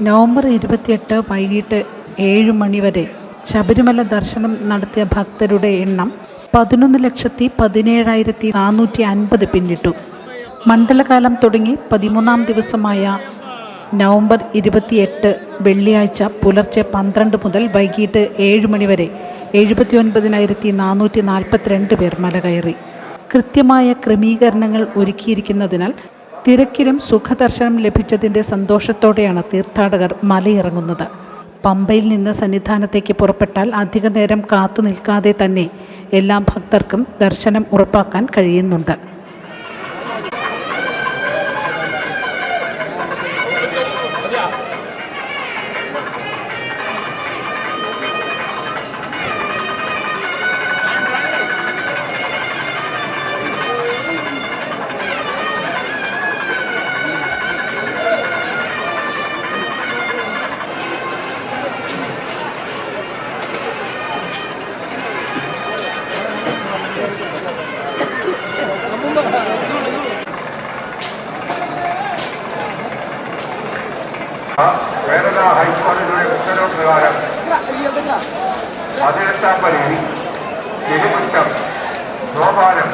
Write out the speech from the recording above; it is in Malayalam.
നവംബർ ഇരുപത്തിയെട്ട് വൈകിട്ട് ഏഴ് മണിവരെ ശബരിമല ദർശനം നടത്തിയ ഭക്തരുടെ എണ്ണം പതിനൊന്ന് ലക്ഷത്തി പതിനേഴായിരത്തി നാനൂറ്റി അൻപത് പിന്നിട്ടു. മണ്ഡലകാലം തുടങ്ങി പതിമൂന്നാം ദിവസമായ നവംബർ ഇരുപത്തിയെട്ട് വെള്ളിയാഴ്ച പുലർച്ചെ പന്ത്രണ്ട് മുതൽ വൈകിട്ട് ഏഴ് മണിവരെ എഴുപത്തി ഒൻപതിനായിരത്തി നാനൂറ്റി നാൽപ്പത്തിരണ്ട് പേർ മല കയറി കൃത്യമായ ക്രമീകരണങ്ങൾ ഒരുക്കിയിരിക്കുന്നതിനാൽ തിരക്കിലും സുഖദർശനം ലഭിച്ചതിന്റെ സന്തോഷത്തോടെയാണ് തീർത്ഥാടകർ മലയിറങ്ങുന്നത്. പമ്പയിൽ നിന്ന് സന്നിധാനത്തേക്ക് പുറപ്പെട്ടാൽ അധിക നേരം കാത്തു നിൽക്കാതെ തന്നെ എല്ലാ ഭക്തർക്കും ദർശനം ഉറപ്പാക്കാൻ കഴിയുന്നുണ്ട്. കേരള ഹൈക്കോടതിയുടെ ഉത്തരവ് പ്രകാരം പതിനെട്ടാം പരി തിരുമുറ്റം സോപാനം